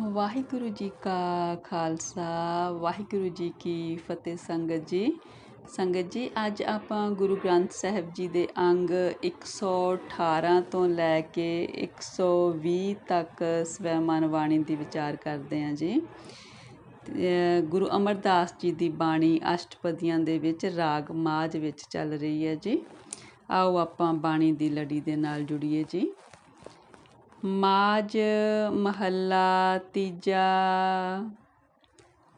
ਵਾਹਿਗੁਰੂ ਜੀ ਕਾ ਖਾਲਸਾ, ਵਾਹਿਗੁਰੂ ਜੀ ਕੀ ਫਤਿਹ ਸੰਗਤ ਜੀ। ਸੰਗਤ ਜੀ, ਅੱਜ ਆਪਾਂ ਗੁਰੂ ਗ੍ਰੰਥ ਸਾਹਿਬ ਜੀ ਦੇ ਅੰਗ 118 ਤੋਂ ਲੈ ਕੇ 120 ਤੱਕ ਸਵੈਮਨ ਬਾਣੀ ਦੀ ਵਿਚਾਰ ਕਰਦੇ ਹਾਂ ਜੀ। ਗੁਰੂ ਅਮਰਦਾਸ ਜੀ ਦੀ ਬਾਣੀ ਅਸ਼ਟਪਦੀਆਂ ਦੇ ਵਿੱਚ ਰਾਗ ਮਾਝ ਵਿੱਚ ਚੱਲ ਰਹੀ ਹੈ ਜੀ। ਆਓ ਆਪਾਂ ਬਾਣੀ ਦੀ ਲੜੀ ਦੇ ਨਾਲ ਜੁੜੀਏ ਜੀ। ਮਾਝ ਮਹੱਲਾ ਤੀਜਾ।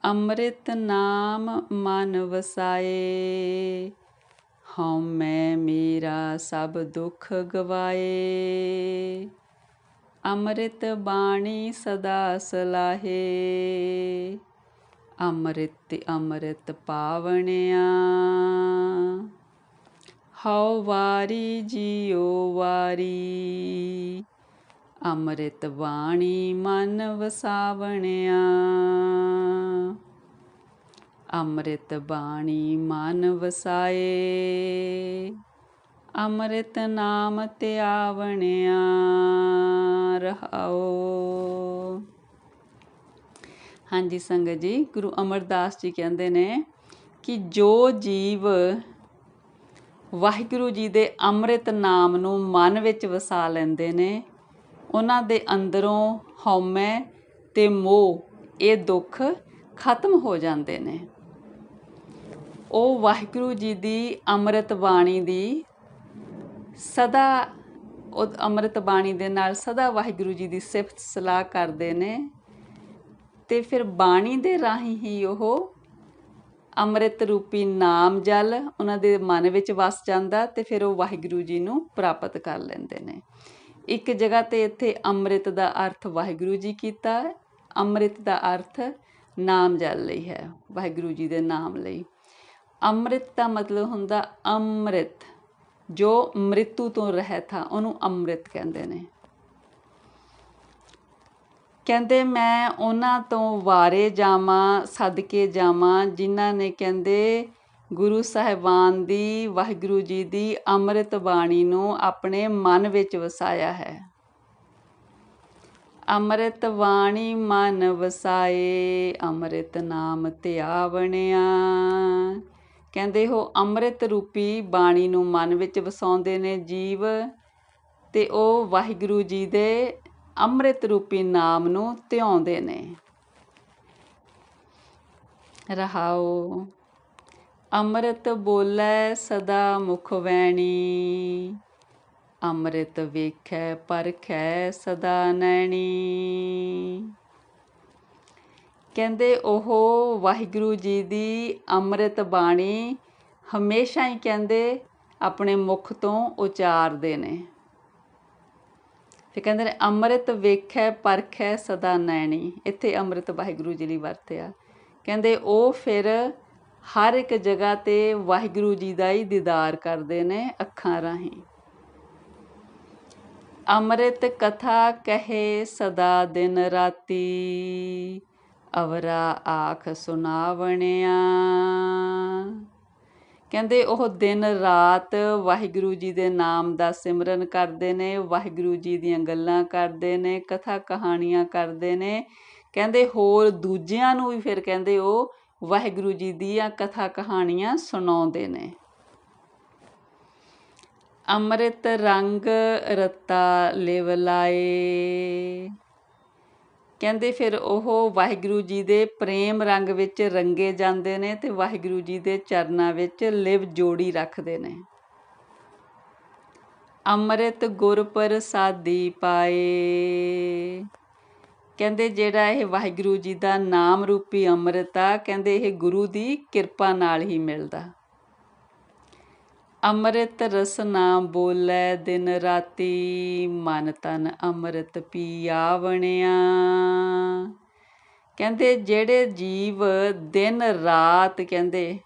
ਅੰਮ੍ਰਿਤ ਨਾਮ ਮਨ ਵਸਾਏ। ਹਉ ਮੈਂ ਮੇਰਾ ਸਭ ਦੁੱਖ ਗਵਾਏ। ਅੰਮ੍ਰਿਤ ਬਾਣੀ ਸਦਾ ਸਲਾਹੇ। ਅੰਮ੍ਰਿਤ ਅੰਮ੍ਰਿਤ ਪਾਵਣਿਆ। ਹਉ ਵਾਰੀ ਜੀਉ ਵਾਰੀ। ਅੰਮ੍ਰਿਤ ਬਾਣੀ ਮਨ ਵਸਾਵਣਿਆ। ਅੰਮ੍ਰਿਤ ਬਾਣੀ ਮਨ ਵਸਾਏ। ਅੰਮ੍ਰਿਤ ਨਾਮ ਧਿਆਵਣਿਆ ਰਹਾਓ। ਹਾਂਜੀ ਸੰਗਤ ਜੀ, ਗੁਰੂ ਅਮਰਦਾਸ ਜੀ ਕਹਿੰਦੇ ਨੇ ਕਿ ਜੋ ਜੀਵ ਵਾਹਿਗੁਰੂ ਜੀ ਦੇ ਅੰਮ੍ਰਿਤ ਨਾਮ ਨੂੰ ਮਨ ਵਿੱਚ ਵਸਾ ਲੈਂਦੇ ਨੇ ਉਹਨਾਂ ਦੇ ਅੰਦਰੋਂ ਹਉਮੈ ਤੇ ਮੋਹ, ਇਹ ਦੁੱਖ ਖਤਮ ਹੋ ਜਾਂਦੇ ਨੇ। ਉਹ ਵਾਹਿਗੁਰੂ ਜੀ ਦੀ ਅੰਮ੍ਰਿਤ ਬਾਣੀ ਦੀ ਸਦਾ, ਉਹ ਅੰਮ੍ਰਿਤ ਬਾਣੀ ਦੇ ਨਾਲ ਸਦਾ ਵਾਹਿਗੁਰੂ ਜੀ ਦੀ ਸਿਫਤ ਸਲਾਹ ਕਰਦੇ ਨੇ ਤੇ ਫਿਰ ਬਾਣੀ ਦੇ ਰਾਹੀਂ ਹੀ ਉਹ ਅੰਮ੍ਰਿਤ ਰੂਪੀ ਨਾਮ ਜਲ ਉਹਨਾਂ ਦੇ ਮਨ ਵਿੱਚ ਵਸ ਜਾਂਦਾ ਤੇ ਫਿਰ ਉਹ ਵਾਹਿਗੁਰੂ ਜੀ ਨੂੰ ਪ੍ਰਾਪਤ ਕਰ ਲੈਂਦੇ ਨੇ। ਇੱਕ ਜਗ੍ਹਾ ਤੇ ਇੱਥੇ ਅੰਮ੍ਰਿਤ ਦਾ ਅਰਥ ਵਾਹਿਗੁਰੂ ਜੀ ਕੀਤਾ ਅੰਮ੍ਰਿਤ ਦਾ ਅਰਥ ਨਾਮ ਜਲ ਲਈ ਹੈ, ਵਾਹਿਗੁਰੂ ਜੀ ਦੇ ਨਾਮ ਲਈ। ਅੰਮ੍ਰਿਤ ਦਾ ਮਤਲਬ ਹੁੰਦਾ ਅੰਮ੍ਰਿਤ। ਜੋ ਮ੍ਰਿਤੂ ਤੋਂ ਰਹਿਤ ਆ, ਉਹਨੂੰ ਅੰਮ੍ਰਿਤ ਕਹਿੰਦੇ ਨੇ। ਕਹਿੰਦੇ, ਮੈਂ ਉਹਨਾਂ ਤੋਂ ਵਾਰੇ ਜਾਵਾਂ, ਸਦਕੇ ਜਾਵਾਂ, ਜਿਨ੍ਹਾਂ ਨੇ ਕਹਿੰਦੇ ਗੁਰੂ ਸਾਹਿਬਾਨ ਦੀ, ਵਾਹਿਗੁਰੂ ਜੀ ਦੀ ਅੰਮ੍ਰਿਤ ਬਾਣੀ ਨੂੰ ਆਪਣੇ ਮਨ ਵਿੱਚ ਵਸਾਇਆ ਹੈ। ਅੰਮ੍ਰਿਤ ਬਾਣੀ ਮਨ ਵਸਾਏ, ਅੰਮ੍ਰਿਤ ਨਾਮ ਧਿਆਵਣਿਆ। ਕਹਿੰਦੇ ਹੋ, ਅੰਮ੍ਰਿਤ ਰੂਪੀ ਬਾਣੀ ਨੂੰ ਮਨ ਵਿੱਚ ਵਸਾਉਂਦੇ ਨੇ ਜੀਵ ਤੇ ਉਹ ਵਾਹਿਗੁਰੂ ਜੀ ਦੇ ਅੰਮ੍ਰਿਤ ਰੂਪੀ ਨਾਮ ਨੂੰ ਧਿਆਉਂਦੇ ਨੇ। ਰਹਾਓ। ਅੰਮ੍ਰਿਤ ਬੋਲੇ ਸਦਾ ਮੁਖ ਵੈਣੀ। ਅੰਮ੍ਰਿਤ ਵੇਖੈ ਪਰਖੈ ਸਦਾ ਨੈਣੀ। ਕਹਿੰਦੇ ਉਹ ਵਾਹਿਗੁਰੂ ਜੀ ਦੀ ਅੰਮ੍ਰਿਤ ਬਾਣੀ ਹਮੇਸ਼ਾ ਹੀ ਕਹਿੰਦੇ ਆਪਣੇ ਮੁਖ ਤੋਂ ਉਚਾਰਦੇ ਨੇ। ਫਿਰ ਕਹਿੰਦੇ ਨੇ, ਅੰਮ੍ਰਿਤ ਵੇਖੈ ਪਰਖੈ ਸਦਾ ਨੈਣੀ। ਇੱਥੇ ਅੰਮ੍ਰਿਤ ਵਾਹਿਗੁਰੂ ਜੀ ਲਈ ਵਰਤਿਆ। ਕਹਿੰਦੇ ਉਹ ਫਿਰ ਹਰ ਇੱਕ ਜਗ੍ਹਾ ਤੇ ਵਾਹਿਗੁਰੂ ਜੀ ਦਾ ਹੀ ਦੀਦਾਰ ਕਰਦੇ ਨੇ ਅੱਖਾਂ ਰਾਹੀਂ। ਅੰਮ੍ਰਿਤ ਕਥਾ ਕਹੇ ਸਦਾ ਦਿਨ ਰਾਤੀ, ਅਵਰਾ ਆਖ ਸੁਣਾਵਣਿਆ ਕਹਿੰਦੇ ਉਹ ਦਿਨ ਰਾਤ ਵਾਹਿਗੁਰੂ ਜੀ ਦੇ ਨਾਮ ਦਾ ਸਿਮਰਨ ਕਰਦੇ ਨੇ, ਵਾਹਿਗੁਰੂ ਜੀ ਦੀਆਂ ਗੱਲਾਂ ਕਰਦੇ ਨੇ, ਕਥਾ ਕਹਾਣੀਆਂ ਕਰਦੇ ਨੇ। ਕਹਿੰਦੇ ਹੋਰ ਦੂਜਿਆਂ ਨੂੰ ਵੀ ਫਿਰ ਕਹਿੰਦੇ ਉਹ ਵਾਹਿਗੁਰੂ ਜੀ ਦੀਆਂ ਕਥਾ ਕਹਾਣੀਆਂ ਸੁਣਾਉਂਦੇ ਨੇ। ਅੰਮ੍ਰਿਤ ਰੰਗ ਰਤਾ ਲਿਵ ਲਾਏ। ਕਹਿੰਦੇ ਫਿਰ ਉਹ ਵਾਹਿਗੁਰੂ ਜੀ ਦੇ ਪ੍ਰੇਮ ਰੰਗ ਵਿੱਚ ਰੰਗੇ ਜਾਂਦੇ ਨੇ ਤੇ ਵਾਹਿਗੁਰੂ ਜੀ ਦੇ ਚਰਨਾਂ ਵਿੱਚ ਲਿਵ ਜੋੜੀ ਰੱਖਦੇ ਨੇ। ਅੰਮ੍ਰਿਤ ਗੁਰ ਪ੍ਰਸਾਦੀ ਪਾਏ। ਕਹਿੰਦੇ ਜਿਹੜਾ ਇਹ ਵਾਹਿਗੁਰੂ ਜੀ ਦਾ ਨਾਮ ਰੂਪੀ ਅੰਮ੍ਰਿਤ ਆ, ਕਹਿੰਦੇ ਇਹ ਗੁਰੂ ਦੀ ਕਿਰਪਾ ਨਾਲ ਹੀ ਮਿਲਦਾ। ਅੰਮ੍ਰਿਤ ਰਸ ਨਾਮ ਬੋਲੇ ਦਿਨ ਰਾਤੀ, ਮਨ ਤਨ ਅੰਮ੍ਰਿਤ ਪੀਆਵਣਿਆ। ਕਹਿੰਦੇ ਜਿਹੜੇ ਜੀਵ ਦਿਨ ਰਾਤ ਕਹਿੰਦੇ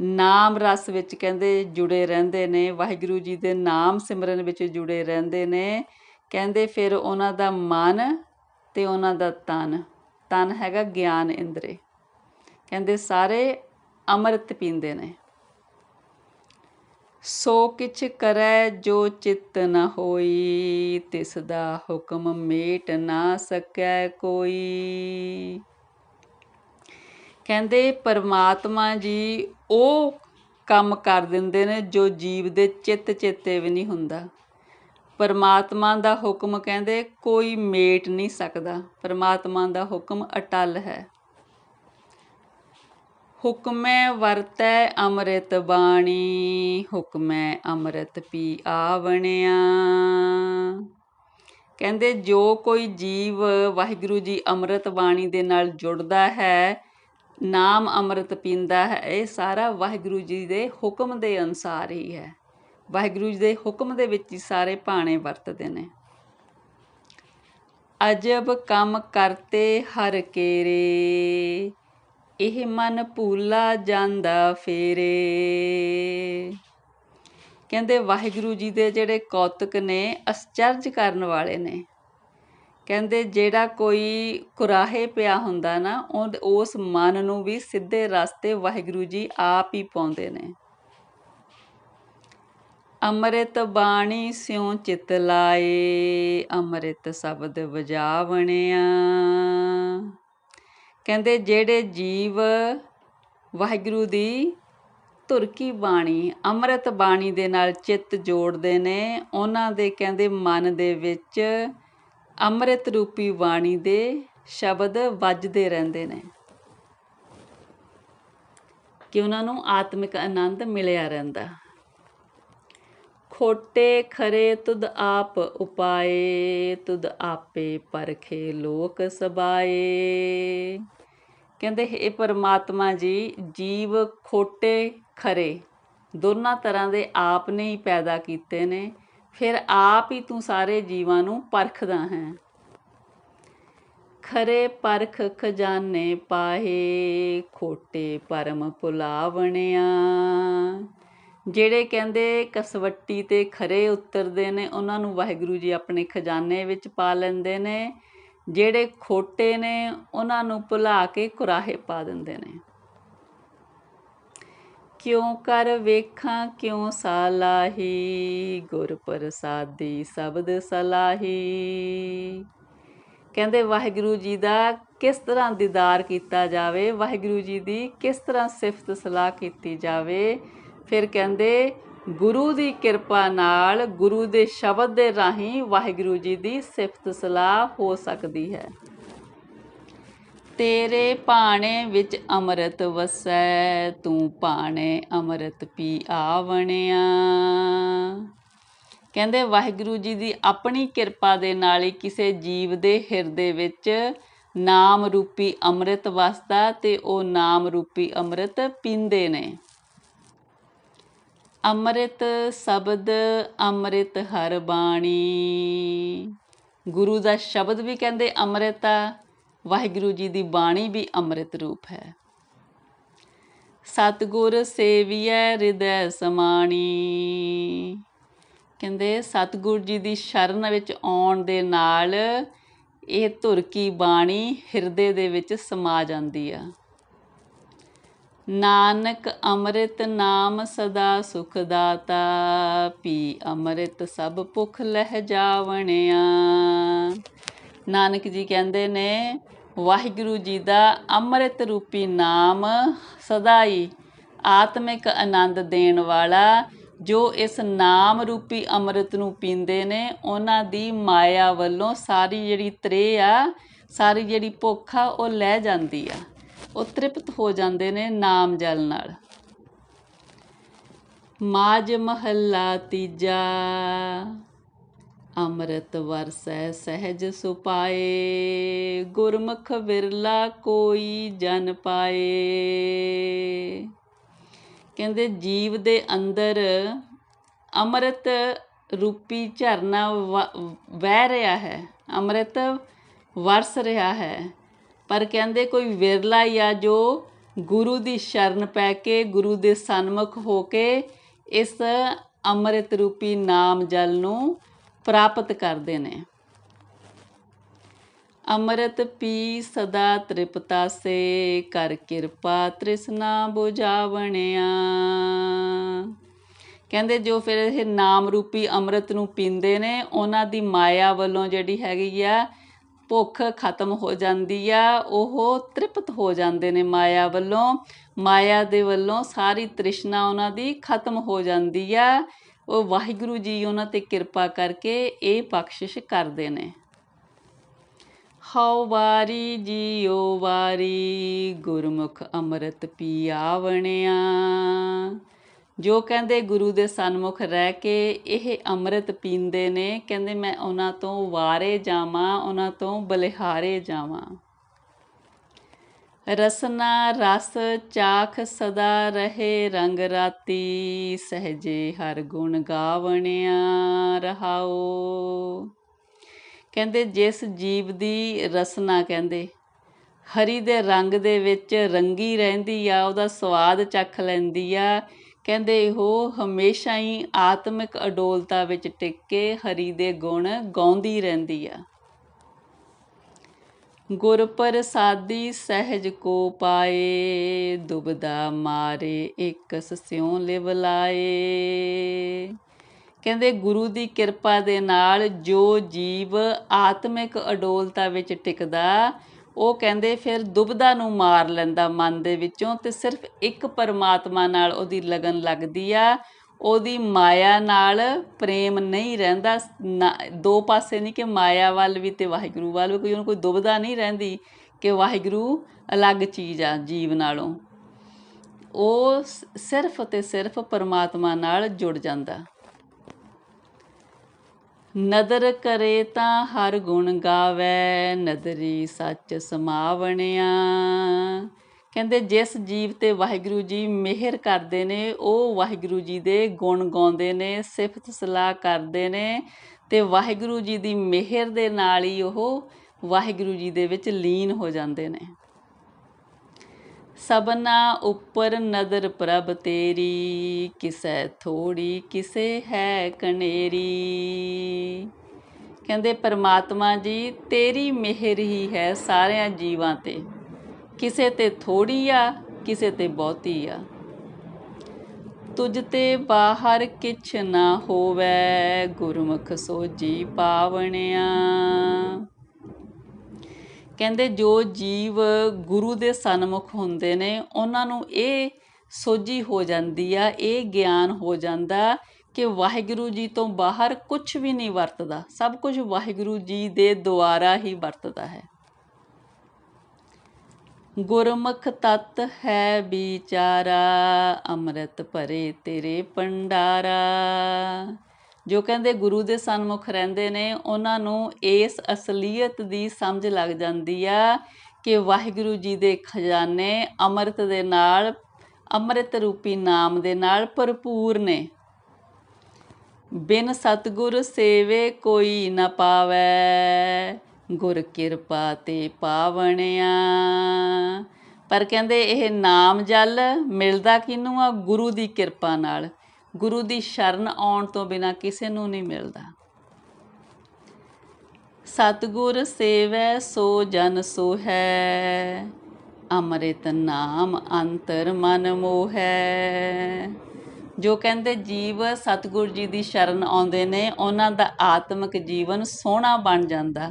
ਨਾਮ ਰਸ ਵਿੱਚ ਕਹਿੰਦੇ ਜੁੜੇ ਰਹਿੰਦੇ ਨੇ, ਵਾਹਿਗੁਰੂ ਜੀ ਦੇ ਨਾਮ ਸਿਮਰਨ ਵਿੱਚ ਜੁੜੇ ਰਹਿੰਦੇ ਨੇ, ਕਹਿੰਦੇ ਫਿਰ ਉਹਨਾਂ ਦਾ ਮਨ ਤੇ ਉਹਨਾਂ ਦਾ ਤਨ ਤਨ ਹੈਗਾ ਗਿਆਨ ਇੰਦਰੇ। ਕਹਿੰਦੇ ਸਾਰੇ ਅੰਮ੍ਰਿਤ ਪੀਂਦੇ ਨੇ। ਸੋ ਕਿਛ ਕਰੈ ਜੋ ਚਿੱਤ ਨ ਹੋਈ, ਤਿਸ ਦਾ ਹੁਕਮ ਮੇਟ ਨਾ ਸਕੈ ਕੋਈ। ਕਹਿੰਦੇ ਪਰਮਾਤਮਾ ਜੀ ਉਹ ਕੰਮ ਕਰ ਦਿੰਦੇ ਨੇ ਜੋ ਜੀਵ ਦੇ ਚਿੱਤ ਚੇਤੇ ਵੀ ਨਹੀਂ ਹੁੰਦਾ। ਪਰਮਾਤਮਾ ਦਾ ਹੁਕਮ ਕਹਿੰਦੇ, ਕੋਈ ਮੇਟ ਨਹੀਂ ਸਕਦਾ। ਪਰਮਾਤਮਾ ਦਾ ਹੁਕਮ ਅਟਲ ਹੈ। ਹੁਕਮੈ ਵਰਤੈ ਅੰਮ੍ਰਿਤ ਬਾਣੀ, ਹੁਕਮੈ ਅੰਮ੍ਰਿਤ ਪੀ ਆਵਣਿਆ। ਕਹਿੰਦੇ, ਜੋ ਕੋਈ ਜੀਵ ਵਾਹਿਗੁਰੂ ਜੀ ਅੰਮ੍ਰਿਤ ਬਾਣੀ ਦੇ ਨਾਲ ਜੁੜਦਾ ਹੈ, ਨਾਮ ਅੰਮ੍ਰਿਤ ਪੀਂਦਾ ਹੈ, ਇਹ ਸਾਰਾ ਵਾਹਿਗੁਰੂ ਜੀ ਦੇ ਹੁਕਮ ਦੇ ਅਨਸਾਰ ਹੀ ਹੈ। ਵਾਹਿਗੁਰੂ ਜੀ ਦੇ ਹੁਕਮ ਦੇ ਵਿੱਚ ਹੀ ਸਾਰੇ ਭਾਣੇ ਵਰਤਦੇ ਨੇ। ਅਜਬ ਕੰਮ ਕਰਤੇ ਹਰ ਕੇਰੇ, ਇਹ ਮਨ ਭੂਲਾ ਜਾਂਦਾ ਫੇਰੇ। ਕਹਿੰਦੇ ਵਾਹਿਗੁਰੂ ਜੀ ਦੇ ਜਿਹੜੇ ਕੌਤਕ ਨੇ, ਅਸਚਰਜ ਕਰਨ ਵਾਲੇ ਨੇ। ਕਹਿੰਦੇ ਜਿਹੜਾ ਕੋਈ ਕੁਰਾਹੇ ਪਿਆ ਹੁੰਦਾ ਨਾ, ਉਹ ਉਸ ਮਨ ਨੂੰ ਵੀ ਸਿੱਧੇ ਰਸਤੇ ਵਾਹਿਗੁਰੂ ਜੀ ਆਪ ਹੀ ਪਾਉਂਦੇ ਨੇ। ਅੰਮ੍ਰਿਤ ਬਾਣੀ ਸਿਉ ਚਿਤ ਲਾਏ, ਅੰਮ੍ਰਿਤ ਸ਼ਬਦ ਵਜਾਵਣਿਆ। ਕਹਿੰਦੇ, ਜਿਹੜੇ ਜੀਵ ਵਾਹਿਗੁਰੂ ਦੀ ਧੁਰਕੀ ਬਾਣੀ, ਅੰਮ੍ਰਿਤ ਬਾਣੀ ਦੇ ਨਾਲ ਚਿੱਤ ਜੋੜਦੇ ਨੇ, ਉਹਨਾਂ ਦੇ ਕਹਿੰਦੇ, ਮਨ ਦੇ ਵਿੱਚ ਅੰਮ੍ਰਿਤ ਰੂਪੀ ਬਾਣੀ ਦੇ ਸ਼ਬਦ ਵੱਜਦੇ ਰਹਿੰਦੇ ਨੇ। ਕਿ ਉਹਨਾਂ ਨੂੰ ਆਤਮਿਕ ਆਨੰਦ ਮਿਲਿਆ ਰਹਿੰਦਾ। ਖੋਟੇ ਖਰੇ ਤੁਧ ਆਪ ਉਪਾਏ, ਤੁਧ ਆਪੇ ਪਰਖੇ ਲੋਕ ਸਬਾਏ। ਕਹਿੰਦੇ ਇਹ ਪਰਮਾਤਮਾ ਜੀ, ਜੀਵ ਖੋਟੇ ਖਰੇ, ਦੋਨਾਂ ਤਰ੍ਹਾਂ ਦੇ ਆਪ ਨੇ ਹੀ ਪੈਦਾ ਕੀਤੇ ਨੇ, ਫਿਰ ਆਪ ਹੀ ਤੂੰ ਸਾਰੇ ਜੀਵਾਂ ਨੂੰ ਪਰਖਦਾ ਹੈ। ਖਰੇ ਪਰਖ ਖਜ਼ਾਨੇ ਪਾਹੇ, ਖੋਟੇ ਪਰਮ ਭੁਲਾਵਣਿਆ। ਜਿਹੜੇ ਕਹਿੰਦੇ ਕਸਵੱਟੀ ਤੇ ਖਰੇ ਉਤਰਦੇ ਨੇ, ਉਹਨਾਂ ਨੂੰ ਵਾਹਿਗੁਰੂ ਜੀ ਆਪਣੇ ਖਜ਼ਾਨੇ ਵਿੱਚ ਪਾ ਲੈਂਦੇ ਨੇ। ਜਿਹੜੇ ਖੋਟੇ ਨੇ, ਉਹਨਾਂ ਨੂੰ ਭੁਲਾ ਕੇ ਕੁਰਾਹੇ ਪਾ ਦਿੰਦੇ ਨੇ। ਕਿਉਂ ਕਰ ਵੇਖਾਂ, ਕਿਉਂ ਸਾਲਾਹੀ? ਗੁਰ ਪ੍ਰਸਾਦੀ ਸ਼ਬਦ ਸਲਾਹੀ। ਕਹਿੰਦੇ ਵਾਹਿਗੁਰੂ ਜੀ ਦਾ ਕਿਸ ਤਰ੍ਹਾਂ ਦੀਦਾਰ ਕੀਤਾ ਜਾਵੇ, ਵਾਹਿਗੁਰੂ ਜੀ ਦੀ ਕਿਸ ਤਰ੍ਹਾਂ ਸਿਫਤ ਸਲਾਹ ਕੀਤੀ ਜਾਵੇ ਫਿਰ ਕਹਿੰਦੇ, ਗੁਰੂ ਦੀ ਕਿਰਪਾ ਨਾਲ ਗੁਰੂ ਦੇ ਸ਼ਬਦ ਦੇ ਰਾਹੀਂ ਵਾਹਿਗੁਰੂ ਜੀ ਦੀ ਸਿਫਤ ਸਲਾਹ ਹੋ ਸਕਦੀ ਹੈ। ਤੇਰੇ ਪਾਣੇ ਵਿੱਚ ਅੰਮ੍ਰਿਤ ਵਸੈ, ਤੂੰ ਪਾਣੇ ਅੰਮ੍ਰਿਤ ਪੀ ਆਵਣਿਆ। ਕਹਿੰਦੇ, ਵਾਹਿਗੁਰੂ ਜੀ ਦੀ ਆਪਣੀ ਕਿਰਪਾ ਦੇ ਨਾਲ ਹੀ ਕਿਸੇ ਜੀਵ ਦੇ ਹਿਰਦੇ ਵਿੱਚ ਨਾਮ ਰੂਪੀ ਅੰਮ੍ਰਿਤ ਵਸਦਾ ਤੇ ਉਹ ਨਾਮ ਰੂਪੀ ਅੰਮ੍ਰਿਤ ਪੀਂਦੇ ਨੇ। ਅੰਮ੍ਰਿਤ ਸ਼ਬਦ, ਅੰਮ੍ਰਿਤ ਹਰ ਬਾਣੀ। ਗੁਰੂ ਦਾ ਸ਼ਬਦ ਵੀ ਕਹਿੰਦੇ ਅੰਮ੍ਰਿਤ ਆ, ਵਾਹਿਗੁਰੂ ਜੀ ਦੀ ਬਾਣੀ ਵੀ ਅੰਮ੍ਰਿਤ ਰੂਪ ਹੈ। ਸਤਗੁਰ ਸੇਵੀਐ ਹਿਰਦੈ ਸਮਾਣੀ। ਕਹਿੰਦੇ ਸਤਗੁਰ ਜੀ ਦੀ ਸ਼ਰਨ ਵਿੱਚ ਆਉਣ ਦੇ ਨਾਲ ਇਹ ਧੁਰ ਕੀ ਬਾਣੀ ਹਿਰਦੇ ਦੇ ਵਿੱਚ ਸਮਾ ਜਾਂਦੀ ਆ। ਨਾਨਕ ਅੰਮ੍ਰਿਤ ਨਾਮ ਸਦਾ ਸੁਖ ਦਾਤਾ, ਪੀ ਅੰਮ੍ਰਿਤ ਸਭ ਭੁਖ ਲਹਿ ਜਾਵਣਿਆ। ਨਾਨਕ ਜੀ ਕਹਿੰਦੇ ਨੇ, ਵਾਹਿਗੁਰੂ ਜੀ ਦਾ ਅੰਮ੍ਰਿਤ ਰੂਪੀ ਨਾਮ ਸਦਾ ਹੀ ਆਤਮਿਕ ਆਨੰਦ ਦੇਣ ਵਾਲਾ, ਜੋ ਇਸ ਨਾਮ ਰੂਪੀ ਅੰਮ੍ਰਿਤ ਨੂੰ ਪੀਂਦੇ ਨੇ, ਉਹਨਾਂ ਦੀ ਮਾਇਆ ਵੱਲੋਂ ਸਾਰੀ ਜਿਹੜੀ ਤ੍ਰੇ ਆ, ਸਾਰੀ ਜਿਹੜੀ ਭੁੱਖ ਆ, ਉਹ ਲੈ ਜਾਂਦੀ ਆ। ਉਹ ਤ੍ਰਿਪਤ ਹੋ ਜਾਂਦੇ ਨੇ ਨਾਮ ਜਲ ਨਾਲ। ਮਾਜ ਮਹੱਲਾ ਤੀਜਾ, ਅੰਮ੍ਰਿਤ ਵਰਸੈ ਸਹਿਜ ਸੁਪਾਏ, ਗੁਰਮੁਖ ਵਿਰਲਾ ਕੋਈ ਜਨ ਪਾਏ। ਕਹਿੰਦੇ ਜੀਵ ਦੇ ਅੰਦਰ ਅੰਮ੍ਰਿਤ ਰੂਪੀ ਝਰਨਾ ਵਹਿ ਰਿਹਾ ਹੈ, ਅੰਮ੍ਰਿਤ ਵਰਸ ਰਿਹਾ ਹੈ। ਪਰ ਕਹਿੰਦੇ ਕੋਈ ਵਿਰਲਾ ਹੀ ਆ ਜੋ ਗੁਰੂ ਦੀ ਸ਼ਰਨ ਪੈ ਕੇ, ਗੁਰੂ ਦੇ ਸਨਮੁਖ ਹੋ ਕੇ ਇਸ ਅੰਮ੍ਰਿਤ ਰੂਪੀ ਨਾਮ ਜਲ ਨੂੰ ਪ੍ਰਾਪਤ ਕਰਦੇ ਨੇ। ਅੰਮ੍ਰਿਤ ਪੀ ਸਦਾ ਤ੍ਰਿਪਤਾ ਸੇ, ਕਰ ਕਿਰਪਾ ਤ੍ਰਿਸ਼ਨਾ 부ਝਾਵਣਿਆ ਕਹਿੰਦੇ ਜੋ ਫਿਰ ਇਹ ਨਾਮ ਰੂਪੀ ਅੰਮ੍ਰਿਤ ਨੂੰ ਪੀਂਦੇ ਨੇ, ਉਹਨਾਂ ਦੀ ਮਾਇਆ ਵੱਲੋਂ ਜਿਹੜੀ ਹੈਗੀ ਆ ਭੁੱਖ ਖਤਮ ਹੋ ਜਾਂਦੀ ਆ, ਉਹ ਤ੍ਰਿਪਤ ਹੋ ਜਾਂਦੇ ਨੇ ਮਾਇਆ ਵੱਲੋਂ। ਮਾਇਆ ਦੇ ਵੱਲੋਂ ਸਾਰੀ ਤ੍ਰਿਸ਼ਨਾ ਉਹਨਾਂ ਦੀ ਖਤਮ ਹੋ ਜਾਂਦੀ ਆ। ਉਹ ਵਾਹਿਗੁਰੂ ਜੀ ਉਹਨਾਂ ਤੇ ਕਿਰਪਾ ਕਰਕੇ ਇਹ ਬਖਸ਼ਿਸ਼ ਕਰਦੇ ਨੇ। ਹਉ ਵਾਰੀ ਜੀਓ ਵਾਰੀ, ਗੁਰਮੁਖ ਅੰਮ੍ਰਿਤ ਪੀਆਵਣਿਆ। ਜੋ ਕਹਿੰਦੇ ਗੁਰੂ ਦੇ ਸਨਮੁਖ ਰਹਿ ਕੇ ਇਹ ਅੰਮ੍ਰਿਤ ਪੀਂਦੇ ਨੇ, ਕਹਿੰਦੇ ਮੈਂ ਉਹਨਾਂ ਤੋਂ ਵਾਰੇ ਜਾਵਾਂ, ਉਹਨਾਂ ਤੋਂ ਬਲਿਹਾਰੇ ਜਾਵਾਂ। ਰਸਨਾ ਰਸ ਚਾਖ ਸਦਾ ਰਹੇ ਰੰਗ ਰਾਤੀ, ਸਹਜੇ ਹਰ ਗੁਣ ਗਾਵਣਿਆ ਰਹਾਓ। ਕਹਿੰਦੇ ਜਿਸ ਜੀਵ ਦੀ ਰਸਨਾ ਕਹਿੰਦੇ, ਹਰੀ ਦੇ ਰੰਗ ਦੇ ਵਿੱਚ ਰੰਗੀ ਰਹਿੰਦੀ ਆ, ਉਹਦਾ ਸਵਾਦ ਚੱਖ ਲੈਂਦੀ ਆ ਕਹਿੰਦੇ ਉਹ ਹਮੇਸ਼ਾ ਹੀ ਆਤਮਿਕ ਅਡੋਲਤਾ ਵਿੱਚ ਟਿਕ ਕੇ ਹਰੀ ਦੇ ਗੁਣ ਗਾਉਂਦੀ ਰਹਿੰਦੀ ਆ। ਗੁਰ ਪ੍ਰਸਾਦੀ ਸਹਿਜ ਕੋ ਪਾਏ, ਦੁਬਦਾ ਮਾਰੇ ਇਕਸ ਸਿਉ ਲਿਵ ਲਾਏ। ਕਹਿੰਦੇ ਗੁਰੂ ਦੀ ਕਿਰਪਾ ਦੇ ਨਾਲ ਜੋ ਜੀਵ ਆਤਮਿਕ ਅਡੋਲਤਾ ਵਿੱਚ ਟਿਕਦਾ ਉਹ ਕਹਿੰਦੇ ਫਿਰ ਦੁਬਦਾ ਨੂੰ ਮਾਰ ਲੈਂਦਾ ਮਨ ਦੇ ਵਿੱਚੋਂ ਤੇ ਸਿਰਫ ਇੱਕ ਪਰਮਾਤਮਾ ਨਾਲ ਉਹਦੀ ਲਗਨ ਲੱਗਦੀ ਆ। ਉਹਦੀ ਮਾਇਆ ਨਾਲ ਪ੍ਰੇਮ ਨਹੀਂ ਰਹਿੰਦਾ। ਨਾ- ਦੋ ਪਾਸੇ ਨਹੀਂ ਕਿ ਮਾਇਆ ਵੱਲ ਵੀ ਤੇ ਵਾਹਿਗੁਰੂ ਵੱਲ ਵੀ ਕੋਈ, ਉਹਨੂੰ ਕੋਈ ਦੁਬਦਾ ਨਹੀਂ ਰਹਿੰਦੀ ਕਿ ਵਾਹਿਗੁਰੂ ਅਲੱਗ ਚੀਜ਼ ਆ ਜੀਵ ਨਾਲੋਂ। ਉਹ ਸਿਰਫ ਤੇ ਸਿਰਫ ਪਰਮਾਤਮਾ ਨਾਲ ਜੁੜ ਜਾਂਦਾ। ਨਦਰ ਕਰੇ ਤਾਂ ਹਰ ਗੁਣ ਗਾਵੇ, ਨਦਰੀ ਸੱਚ ਸਮਾਵਣਿਆ। ਕਹਿੰਦੇ ਜਿਸ ਜੀਵ ਤੇ ਵਾਹਿਗੁਰੂ ਜੀ ਮਿਹਰ ਕਰਦੇ ਨੇ, ਉਹ ਵਾਹਿਗੁਰੂ ਜੀ ਦੇ ਗੁਣ ਗਾਉਂਦੇ ਨੇ, ਸਿਫਤ ਸਲਾਹ ਕਰਦੇ ਨੇ ਤੇ ਵਾਹਿਗੁਰੂ ਜੀ ਦੀ ਮਿਹਰ ਦੇ ਨਾਲ ਹੀ ਉਹ ਵਾਹਿਗੁਰੂ ਜੀ ਦੇ ਵਿੱਚ ਲੀਨ ਹੋ ਜਾਂਦੇ ਨੇ। ਸਬਨਾ ਉੱਪਰ ਨਦਰ ਪ੍ਰਭ ਤੇਰੀ, ਕਿਸੈ ਥੋੜੀ, ਕਿਸੇ ਹੈ ਕਨੇਰੀ। ਕਹਿੰਦੇ ਪਰਮਾਤਮਾ ਜੀ, ਤੇਰੀ ਮਿਹਰ ਹੀ ਹੈ ਸਾਰਿਆਂ ਜੀਵਾਂ ਤੇ। ਕਿਸੇ ਤੇ ਥੋੜੀ ਆ, ਕਿਸੇ ਤੇ ਬਹੁਤੀ ਆ। ਤੁਝ ਤੇ ਬਾਹਰ ਕਿਛ ਨਾ ਹੋਵੇ, ਗੁਰਮੁਖ ਸੋਜੀ ਪਾਵਣਿਆ। ਕਹਿੰਦੇ ਜੋ ਜੀਵ ਗੁਰੂ ਦੇ ਸਨਮੁਖ ਹੁੰਦੇ ਨੇ, ਉਹਨਾਂ ਨੂੰ ਇਹ ਸੋਝੀ ਹੋ ਜਾਂਦੀ ਆ, ਇਹ ਗਿਆਨ ਹੋ ਜਾਂਦਾ ਕਿ ਵਾਹਿਗੁਰੂ ਜੀ ਤੋਂ ਬਾਹਰ ਕੁਝ ਵੀ ਨਹੀਂ ਵਰਤਦਾ। ਸਭ ਕੁਝ ਵਾਹਿਗੁਰੂ ਜੀ ਦੇ ਦੁਆਰਾ ਹੀ ਵਰਤਦਾ ਹੈ। ਗੁਰਮੁਖ ਤਤ ਹੈ ਵਿਚਾਰਾ, ਅੰਮ੍ਰਿਤ ਭਰੇ ਤੇਰੇ ਭੰਡਾਰਾ। ਜੋ ਕਹਿੰਦੇ ਗੁਰੂ ਦੇ ਸਨਮੁਖ ਰਹਿੰਦੇ ਨੇ, ਉਹਨਾਂ ਨੂੰ ਇਸ ਅਸਲੀਅਤ ਦੀ ਸਮਝ ਲੱਗ ਜਾਂਦੀ ਆ ਕਿ ਵਾਹਿਗੁਰੂ ਜੀ ਦੇ ਖਜ਼ਾਨੇ ਅੰਮ੍ਰਿਤ ਦੇ ਨਾਲ, ਅੰਮ੍ਰਿਤ ਰੂਪੀ ਨਾਮ ਦੇ ਨਾਲ ਭਰਪੂਰ ਨੇ। ਬਿਨ ਸਤਗੁਰ ਸੇਵੇ ਕੋਈ ਨਾ ਪਾਵੈ, ਗੁਰ ਕਿਰਪਾ ਤੇ ਪਾਵਣਿਆ। ਪਰ ਕਹਿੰਦੇ ਇਹ ਨਾਮ ਜਲ, ਮਿਲਦਾ ਕਿਨੂੰ ਆ? ਗੁਰੂ ਦੀ ਕਿਰਪਾ ਨਾਲ। ਗੁਰੂ ਦੀ ਸ਼ਰਨ ਆਉਣ ਤੋਂ ਬਿਨਾ ਕਿਸੇ ਨੂੰ ਨਹੀਂ ਮਿਲਦਾ। ਸਤਗੁਰ ਸੇਵੈ ਸੋ ਜਨ ਸੋ ਹੈ ਅੰਮ੍ਰਿਤ ਨਾਮ ਅੰਤਰ ਮਨ ਮੋਹੈ। ਜੋ ਕਹਿੰਦੇ ਜੀਵ ਸਤਗੁਰ ਜੀ ਦੀ ਸ਼ਰਨ ਆਉਂਦੇ ਨੇ, ਉਹਨਾਂ ਦਾ ਆਤਮਿਕ ਜੀਵਨ ਸੋਹਣਾ ਬਣ ਜਾਂਦਾ।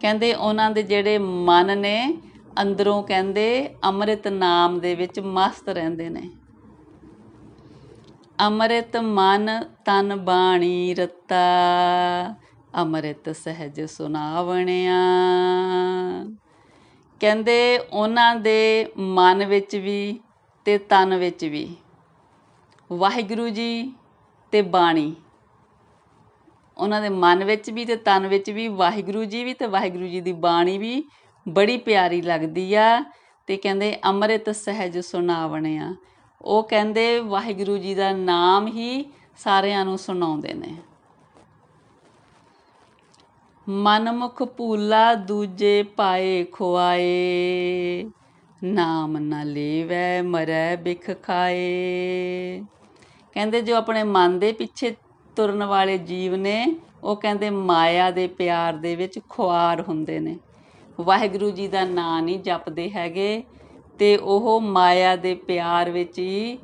ਕਹਿੰਦੇ ਉਹਨਾਂ ਦੇ ਜਿਹੜੇ ਮਨ ਨੇ, ਅੰਦਰੋਂ ਕਹਿੰਦੇ ਅੰਮ੍ਰਿਤ ਨਾਮ ਦੇ ਵਿੱਚ ਮਸਤ ਰਹਿੰਦੇ ਨੇ। ਅੰਮ੍ਰਿਤ ਮਨ ਤਨ ਬਾਣੀ ਰਤਾ। ਅੰਮ੍ਰਿਤ ਸਹਿਜ ਸੁਨਾਵਣਿਆ। ਕਹਿੰਦੇ ਉਹਨਾਂ ਦੇ ਮਨ ਵਿੱਚ ਵੀ ਤੇ ਤਨ ਵਿੱਚ ਵੀ। ਵਾਹਿਗੁਰੂ ਜੀ ਤੇ ਬਾਣੀ। ਉਹਨਾਂ ਦੇ ਮਨ ਵਿੱਚ ਵੀ ਤੇ ਤਨ ਵਿੱਚ ਵੀ, ਵਾਹਿਗੁਰੂ ਜੀ ਵੀ ਤੇ ਵਾਹਿਗੁਰੂ ਜੀ ਦੀ ਬਾਣੀ ਵੀ ਬੜੀ ਪਿਆਰੀ ਲੱਗਦੀ ਆ। ਤੇ ਕਹਿੰਦੇ ਅੰਮ੍ਰਿਤ ਸਹਿਜ ਸੁਣਾਵਣਿਆ ਉਹ ਕਹਿੰਦੇ ਵਾਹਿਗੁਰੂ ਜੀ ਦਾ ਨਾਮ ਹੀ ਸਾਰਿਆਂ ਨੂੰ ਸੁਣਾਉਂਦੇ ਨੇ। ਮਨਮੁਖ ਭੂਲਾ ਦੂਜੇ ਪਾਏ ਖੁਆਏ, ਨਾਮ ਨਾ ਲੇਵੈ ਮਰੈ ਬਿਖ ਖਾਏ। ਕਹਿੰਦੇ ਜੋ ਆਪਣੇ ਮਨ ਦੇ ਪਿੱਛੇ ਤੁਰਨ ਵਾਲੇ ਜੀਵ ਨੇ, ਉਹ ਕਹਿੰਦੇ ਮਾਇਆ ਦੇ ਪਿਆਰ ਦੇ ਵਿੱਚ ਖੁਆਰ ਹੁੰਦੇ ਨੇ। ਵਾਹਿਗੁਰੂ ਜੀ ਦਾ ਨਾਂ ਨਹੀਂ ਜਪਦੇ ਹੈਗੇ। ਤੇ ਉਹ ਮਾਇਆ ਦੇ ਪਿਆਰ ਵਿੱਚ ਹੀ